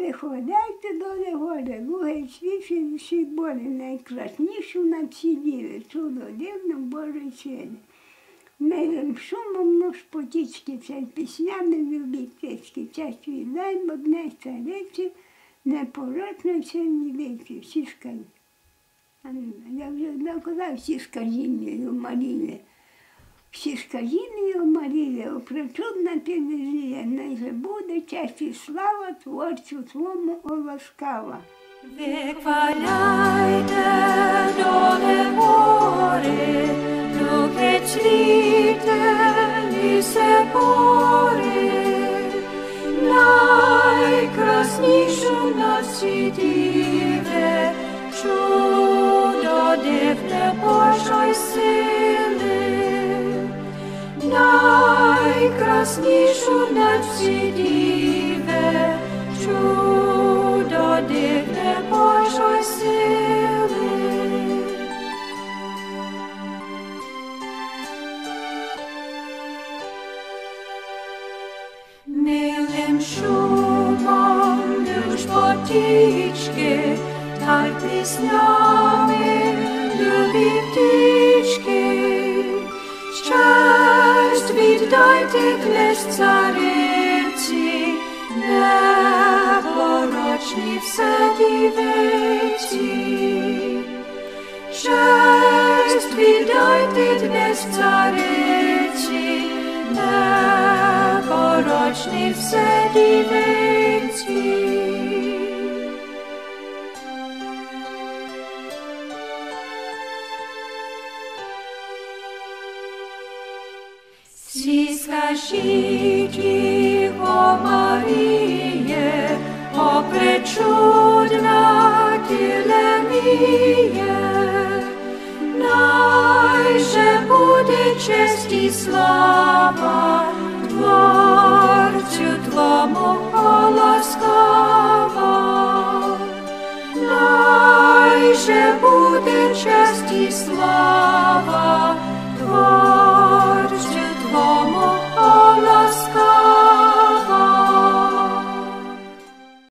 Виходяйте до горе, луги світлі всі болі, найкраснішу на всі діви, чудо дивно Божої сили. Милим шумом нож потічки, це піснями любительські, честь віддай, бо дне цариці, непорочно сильні віці, всі скажі. Я вже доказав всі скажіння Марії. Всі скажіння Марії, опричудна підвізія, найже буде честь і слава творцю твому оласкава. Vyhvaljajte dole more, duket svitelji se bore. Najkrasniejszą nocy diwe, čudo divne Božoj Najkrasniejszą nocy diwe, čudo divne Božoj sily. Mylnym szumom już potyczki, tak pieśniami lubi Szczęść widdajcie klesz carycy, neboroczni wsadiweci. Cześć, witajcie dnes caryci, neboroczni wsadiweci. Всі скажіть його Маріє, о пречудна тілеміє, найже буде честь і слава Творцю Твому ласкава. Найже буде честь і слава